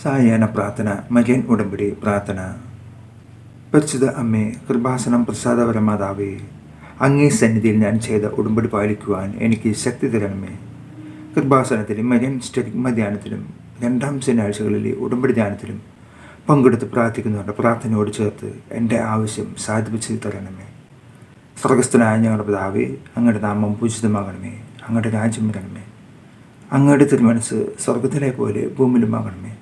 സായാഹ്ന പ്രാർത്ഥന മരിയൻ ഉടമ്പടി പ്രാർത്ഥന. പരിശുദ്ധ അമ്മേ കൃപാസനം പ്രസാദപരമാതാവേ അങ്ങേ സന്നിധിയിൽ ഞാൻ ചെയ്ത ഉടമ്പടി പാലിക്കുവാൻ എനിക്ക് ശക്തി തരണമേ. കൃപാസനത്തിലും മരിയൻ സ്റ്റരിഗ്മ ധ്യാനത്തിലും രണ്ടാം ശനിയാഴ്ചകളിലെ ഉടമ്പടി ധ്യാനത്തിലും പങ്കെടുത്ത് പ്രാർത്ഥിക്കുന്നവരുടെ പ്രാർത്ഥനയോട് ചേർത്ത് എന്റെ ആവശ്യം സാധിപ്പിച്ച് തരണമേ. സ്വർഗസ്ഥനായ ഞങ്ങളുടെ പിതാവേ അങ്ങയുടെ നാമം പൂജിതമാകണമേ. അങ്ങയുടെ രാജ്യം വരണമേ. അങ്ങയുടെ തിരുമനസ് സ്വർഗത്തിലെ പോലെ ഭൂമിയിലുമാകണമേ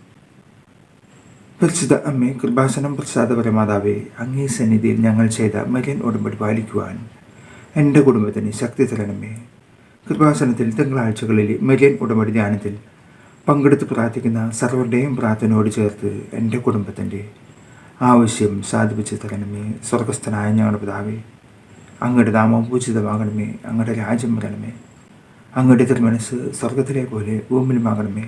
പരിശുദ്ധ അമ്മേ കൃപാസനം പ്രസാദപരമാതാവേ അങ്ങേ സന്നിധിയിൽ ഞങ്ങൾ ചെയ്ത മരിയൻ ഉടമ്പടി പാലിക്കുവാൻ എന്റെ കുടുംബത്തിന് ശക്തി തരണമേ. കൃപാസനത്തിൽ തിങ്കളാഴ്ചകളിൽ മരിയൻ ഉടമ്പടി ധ്യാനത്തിൽ പങ്കെടുത്ത് പ്രാർത്ഥിക്കുന്ന സർവരുടെയും പ്രാർത്ഥനയോട് ചേർത്ത് എന്റെ കുടുംബത്തിന്റെ ആവശ്യം സാധിപ്പിച്ച് തരണമേ. സ്വർഗസ്ഥനായ ഞങ്ങളുടെ പിതാവേ അങ്ങയുടെ നാമം പൂജിതമാകണമേ അങ്ങയുടെ രാജ്യം വരണമേ. അങ്ങയുടെ തിരുമനസ് സ്വർഗത്തിലെ പോലെ ഭൂമിയിലുമാകണമേ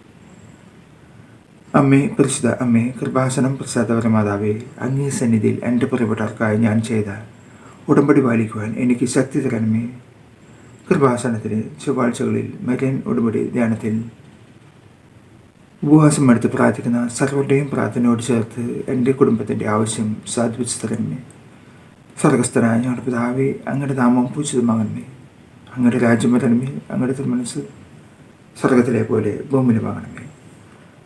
അമ്മേ പരിശുദ്ധ അമ്മേ കൃപാസനം പ്രസാദപരമാതാവേ അങ്ങേ സന്നിധിയിൽ എന്റെ പ്രിയപ്പെട്ടവർക്കായി ഞാൻ ചെയ്ത ഉടമ്പടി പാലിക്കുവാൻ എനിക്ക് ശക്തി തരണമേ. കൃപാസനത്തിന് ചൊവ്വാഴ്ചകളിൽ മരിയൻ ഉടമ്പടി ധ്യാനത്തിൽ ഉപവാസം എടുത്ത് പ്രാർത്ഥിക്കുന്ന സർവരുടെയും പ്രാർത്ഥനയോട് ചേർത്ത് എന്റെ കുടുംബത്തിന്റെ ആവശ്യം സാധിപ്പിച്ചു തരണമേ. സർഗസ്ഥനായ ഞങ്ങളുടെ പിതാവേ അങ്ങയുടെ നാമം പൂജിതമാകണമേ അങ്ങയുടെ രാജ്യം വരണമേ അങ്ങയുടെ തിരുമനസ് സ്വർഗത്തിലെ പോലെ ഭൂമിയിലുമാകണമേ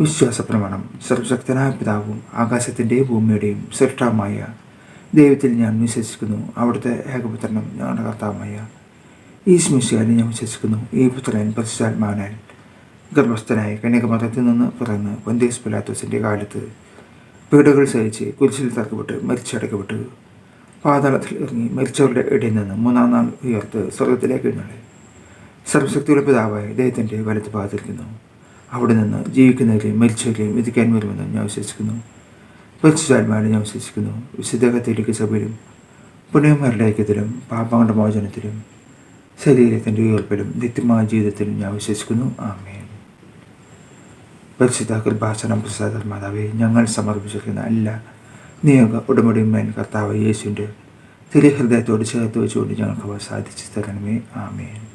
വിശ്വാസപ്രമാണം സർവശക്തനായ പിതാവും ആകാശത്തിന്റെയും ഭൂമിയുടെയും സൃഷ്ടാവുമായ ദൈവത്തിൽ ഞാൻ വിശ്വസിക്കുന്നു. അവിടുത്തെ ഏകപുത്രനും ഞങ്ങളുടെ കർത്താവുമായ ഈ സ്മിശിയാലും ഞാൻ വിശ്വസിക്കുന്നു. ഈ പുത്രൻ പരിശുദ്ധാത്മാവനാൽ ഗർഭസ്ഥനായ കന്യാകുമാരത്തിൽ നിന്ന് പിറന്ന് പൊന്തേസ് പിലാത്തോസിന്റെ കാലത്ത് പീഡകൾ സഹിച്ച് കുരിശിൽ തറക്കപ്പെട്ട് മരിച്ചടക്കപ്പെട്ട്. പാതാളത്തിൽ ഇറങ്ങി മരിച്ചവരുടെ ഇടയിൽ നിന്ന് മൂന്നാം നാൾ ഉയർത്ത് സ്വർഗത്തിലേക്ക് എഴുന്നള്ളി. സർവശക്തിയുടെ പിതാവായ ദൈവത്തിന്റെ വലത്ത് ഭാഗത്തിരിക്കുന്നു അവിടെ നിന്ന് ജീവിക്കുന്നവരെയും മരിച്ചവരെയും വിധിക്കാൻ വരുമെന്ന് ഞാൻ വിശ്വസിക്കുന്നു. പരിശുദ്ധാത്മാവിനെ ഞാൻ വിശ്വസിക്കുന്നു. വിശുദ്ധ കത്തോലിക്ക സഭയിലും പുണ്യന്മാരുടെ ഐക്യത്തിലും പാപങ്ങളുടെ മോചനത്തിലും ശരീരത്തിന്റെ ഉയർപ്പിലും നിത്യമായ ജീവിതത്തിലും ഞാൻ വിശ്വസിക്കുന്നു. ആമേൻ. പരിശുദ്ധ കൃപാസനം പ്രസാദ മാതാവേ ഞങ്ങൾ സമർപ്പിച്ചിരിക്കുന്ന എല്ലാ നിയോഗ ഉടമ്പടിയുമേൻ കർത്താവ് യേശുവിന്റെ തിരുഹൃദയത്തോട് ചേർത്ത് വെച്ചുകൊണ്ട് ഞങ്ങൾക്ക് അവ സാധിച്ചു തരണമേ. ആമേൻ.